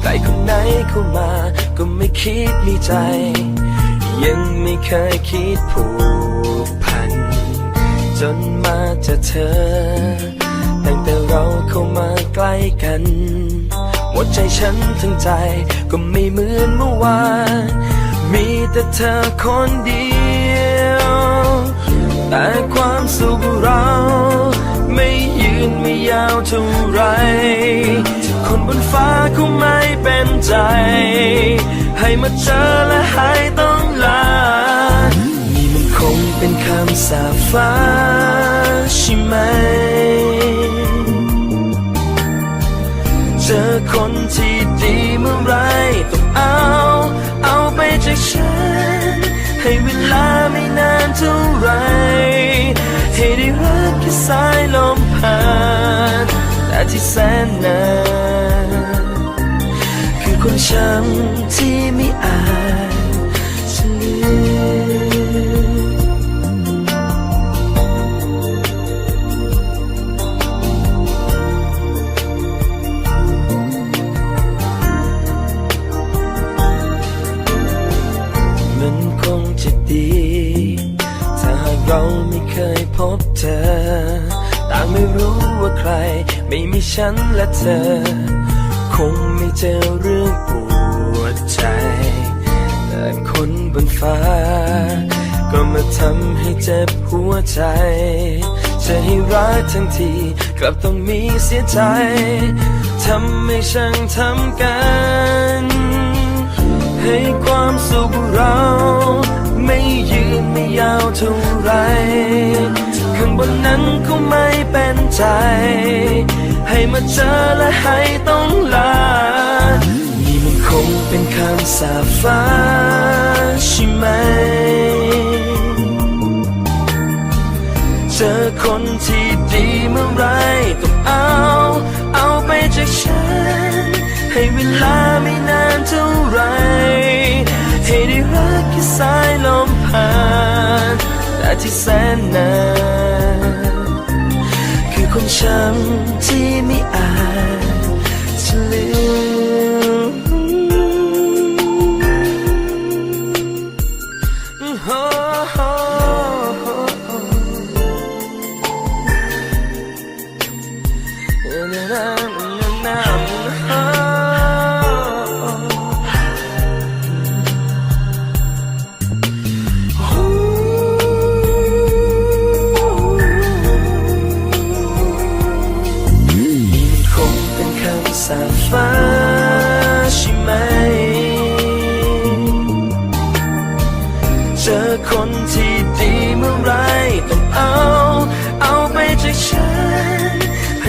ใครคนไหนเข้ามา ก็ไม่คิดมีใจ ยังไม่เคยคิดผูกพัน จนมาเจอเธอ ตั้งแต่เราเข้ามาใกล้กัน หมดใจฉันทั้งใจก็ไม่เหมือนเมื่อวาน มีแต่เธอคนเดียว แต่ความสุขเราไม่ยืนไม่ยาวเท่าไร คนบนฟ้าเขาไม่ เป็นใจ ให้มาเจอและให้ต้องลา นี่มันคงเป็นคำสาฟ้าใช่ไหม เจอคนที่ดีเมื่อไรต้องเอา เอาไปจากฉัน ให้เวลาไม่นานเท่าไร ให้ได้รักแค่สายลมผ่านแต่ที่แสนนาน คือคนช้ำที่ไม่อาจจะลืมมันคงจะดี ถ้าหากเราไม่เคยพบเธอ ต่างไม่รู้ว่าใคร ไม่มีฉันและเธอ งไม่เจอเรื่องปวดใจ แต่คนบนฟ้า ก็มาทำให้เจ็บหัวใจ จะให้รักทั้งทีกลับต้องมีเสียใจ ทำให้ช่างทำกัน ให้ความสุขเรา ไม่ยืนไม่ยาวเท่าไรข้างบนนั้นก็ไม่เป็นใจ ให้มาเจอและให้ต้องลา งเป็นคำสาฟ้าใช่ไหม เจอคนที่ดีเมื่อไรต้องเอา เอาไปจากฉัน ให้เวลาไม่นานเท่าไร ให้ได้รักแค่สายลมผ่านแต่ที่แสนนานคือคนช้ำที่ไม่อาจจะลืม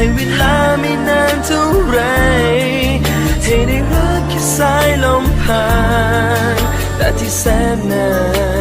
ให้เวลาไม่นานเท่าไร ให้ได้รักแค่สายลมผ่านแต่ที่แสนนาน